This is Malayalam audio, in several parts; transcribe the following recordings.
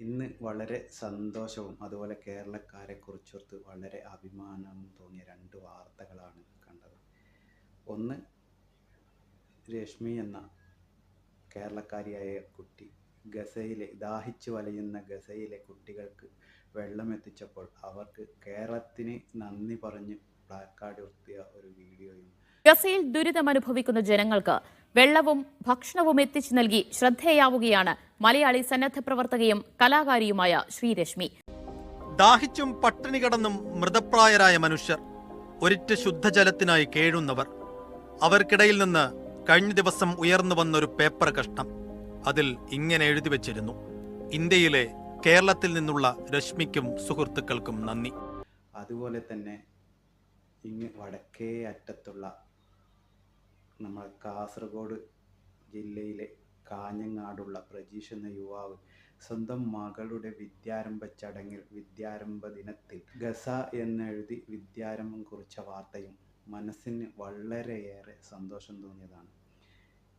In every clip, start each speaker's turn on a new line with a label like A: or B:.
A: ഇന്ന് വളരെ സന്തോഷവും അതുപോലെ കേരളക്കാരെ കുറിച്ചോർത്ത് വളരെ അഭിമാനവും തോന്നിയ രണ്ട് വാർത്തകളാണ് കണ്ടത്. ഒന്ന് രശ്മി എന്ന കേരളക്കാരിയായ കുട്ടി ഗസയിലെ ദാഹിച്ചു വലയുന്ന ഗസയിലെ കുട്ടികൾക്ക് വെള്ളം എത്തിച്ചപ്പോൾ അവർക്ക് കേരളത്തിന് നന്ദി പറഞ്ഞ് പ്ലാക്കാർഡ് ഉയർത്തിയ ഒരു വീഡിയോയും
B: ഗസയിൽ ദുരിതമനുഭവിക്കുന്ന ജനങ്ങൾക്ക് വെള്ളവും ഭക്ഷണവും എത്തിച്ചു നൽകി ശ്രദ്ധേയാവുകയാണ് മലയാളി സന്നദ്ധ പ്രവർത്തകയും കലാകാരിയുമായ ശ്രീരശ്മി.
C: ദാഹിച്ചും പട്ടിണി കടന്നും മൃതപ്രായരായ മനുഷ്യർ ഒരിറ്റ ശുദ്ധജലത്തിനായി കേഴുന്നവർ. അവർക്കിടയിൽ നിന്ന് കഴിഞ്ഞ ദിവസം ഉയർന്നു വന്നൊരു പേപ്പർ കഷ്ണം അതിൽ ഇങ്ങനെ എഴുതി വച്ചിരുന്നു. ഇന്ത്യയിലെ കേരളത്തിൽ നിന്നുള്ള രശ്മിക്കും സുഹൃത്തുക്കൾക്കും നന്ദി.
A: അതുപോലെ തന്നെ ഇങ്ങ് വടക്കേ അറ്റത്തുള്ള നമ്മുടെ കാസർഗോഡ് ജില്ലയിലെ കാഞ്ഞങ്ങാടുള്ള പ്രജീഷ് എന്ന യുവാവ് സ്വന്തം മകളുടെ വിദ്യാരംഭ ചടങ്ങിൽ വിദ്യാരംഭ ദിനത്തിൽ ഗസ എന്നെഴുതി വിദ്യാരംഭം കുറിച്ച വാർത്തയും മനസ്സിന് വളരെയേറെ സന്തോഷം തോന്നിയതാണ്.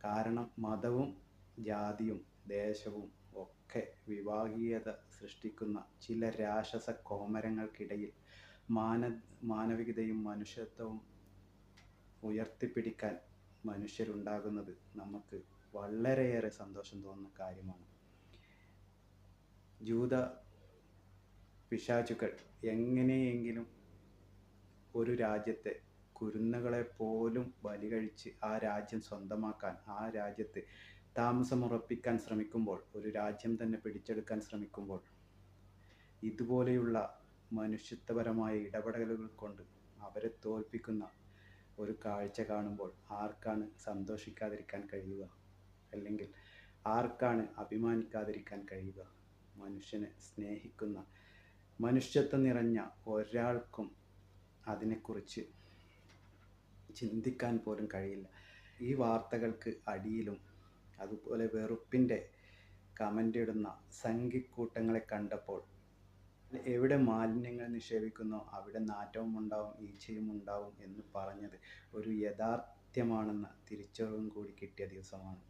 A: കാരണം മതവും ജാതിയും ദേശവും ഒക്കെ വിഭാഗീയത സൃഷ്ടിക്കുന്ന ചില രാക്ഷസ കോമരങ്ങൾക്കിടയിൽ മാന മാനവികതയും മനുഷ്യത്വവും ഉയർത്തിപ്പിടിക്കാൻ മനുഷ്യരുണ്ടാകുന്നത് നമുക്ക് വളരെയേറെ സന്തോഷം തോന്നുന്ന കാര്യമാണ്. ജൂത പിശാചുക്കൾ എങ്ങനെയെങ്കിലും ഒരു രാജ്യത്തെ കുരുന്നുകളെ പോലും ബലി കഴിച്ച് ആ രാജ്യം സ്വന്തമാക്കാൻ ആ രാജ്യത്ത് താമസമുറപ്പിക്കാൻ ശ്രമിക്കുമ്പോൾ ഒരു രാജ്യം തന്നെ പിടിച്ചെടുക്കാൻ ശ്രമിക്കുമ്പോൾ ഇതുപോലെയുള്ള മനുഷ്യത്വപരമായ ഇടപെടലുകൾ കൊണ്ട് അവരെ തോൽപ്പിക്കുന്ന ഒരു കാഴ്ച കാണുമ്പോൾ ആർക്കാണ് സന്തോഷിക്കാതിരിക്കാൻ കഴിയുക? അല്ലെങ്കിൽ ആർക്കാണ് അഭിമാനിക്കാതിരിക്കാൻ കഴിയുക? മനുഷ്യനെ സ്നേഹിക്കുന്ന മനുഷ്യത്വം നിറഞ്ഞ ഒരാൾക്കും അതിനെക്കുറിച്ച് ചിന്തിക്കാൻ പോലും കഴിയില്ല. ഈ വാർത്തകൾക്ക് അടിയിലും അതുപോലെ വെറുപ്പിന്റെ കമന്റ് ഇടുന്ന സംഘിക്കൂട്ടങ്ങളെ കണ്ടപ്പോൾ എവിടെ മാലിന്യങ്ങൾ നിക്ഷേപിക്കുന്നോ അവിടെ നാറ്റവും ഉണ്ടാവും ഈച്ചയും ഉണ്ടാവും എന്ന് പറഞ്ഞത് ഒരു യഥാർത്ഥ്യമാണെന്ന തിരിച്ചറിവും കൂടി കിട്ടിയ ദിവസമാണ്.